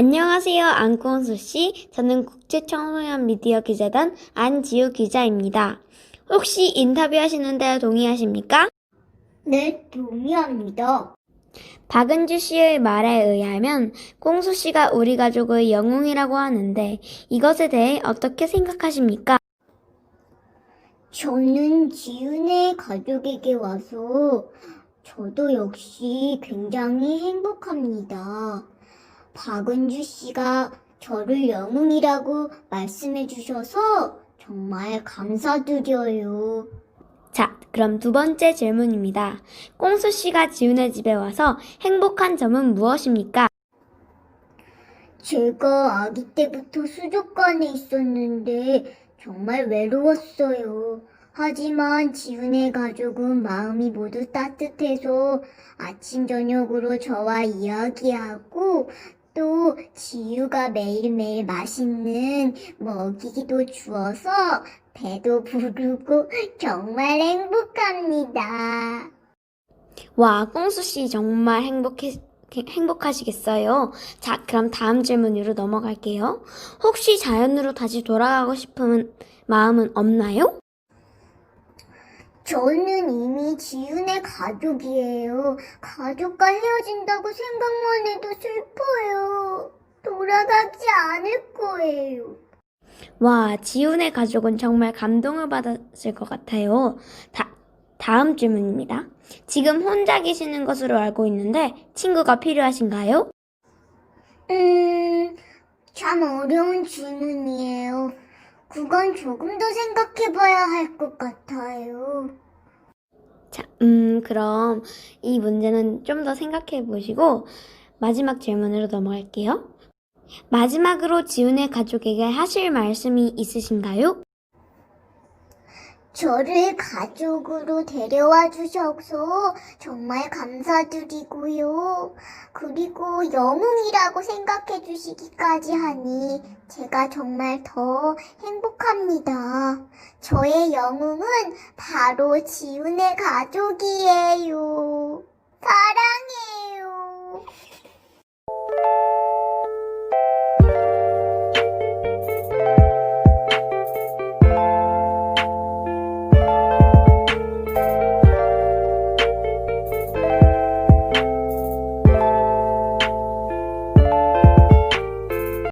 안녕하세요, 안콩수 씨. 저는 국제청소년 미디어 기자단 안지우 기자입니다. 혹시 인터뷰하시는데 동의하십니까? 네, 동의합니다. 박은주 씨의 말에 의하면 콩수 씨가 우리 가족의 영웅이라고 하는데 이것에 대해 어떻게 생각하십니까? 저는 지은의 가족에게 와서 저도 역시 굉장히 행복합니다. 박은주 씨가 저를 영웅이라고 말씀해 주셔서 정말 감사드려요. 자, 그럼 두 번째 질문입니다. 콩수 씨가 지훈의 집에 와서 행복한 점은 무엇입니까? 제가 아기 때부터 수족관에 있었는데 정말 외로웠어요. 하지만 지훈의 가족은 마음이 모두 따뜻해서 아침 저녁으로 저와 이야기하고 또 지유가 매일매일 맛있는 먹이도 주어서 배도 부르고 정말 행복합니다. 와, 콩수 씨 정말 행복해, 행복하시겠어요? 자, 그럼 다음 질문으로 넘어갈게요. 혹시 자연으로 다시 돌아가고 싶은 마음은 없나요? 저는 이미 지훈의 가족이에요. 가족과 헤어진다고 생각만 해도 슬퍼요. 돌아가지 않을 거예요. 와, 지훈의 가족은 정말 감동을 받았을 것 같아요. 다, 다음 질문입니다. 지금 혼자 계시는 것으로 알고 있는데 친구가 필요하신가요? 음, 참 어려운 질문이에요. 그건 조금 더 생각해 봐야 할 것 같아요. 자, 음, 그럼 이 문제는 좀 더 생각해 보시고 마지막 질문으로 넘어갈게요. 마지막으로 지훈의 가족에게 하실 말씀이 있으신가요? 저를 가족으로 데려와 주셔서 정말 감사드리고요. 그리고 영웅이라고 생각해 주시기까지 하니 제가 정말 더 행복합니다. 저의 영웅은 바로 지훈의 가족이에요. 사랑해요.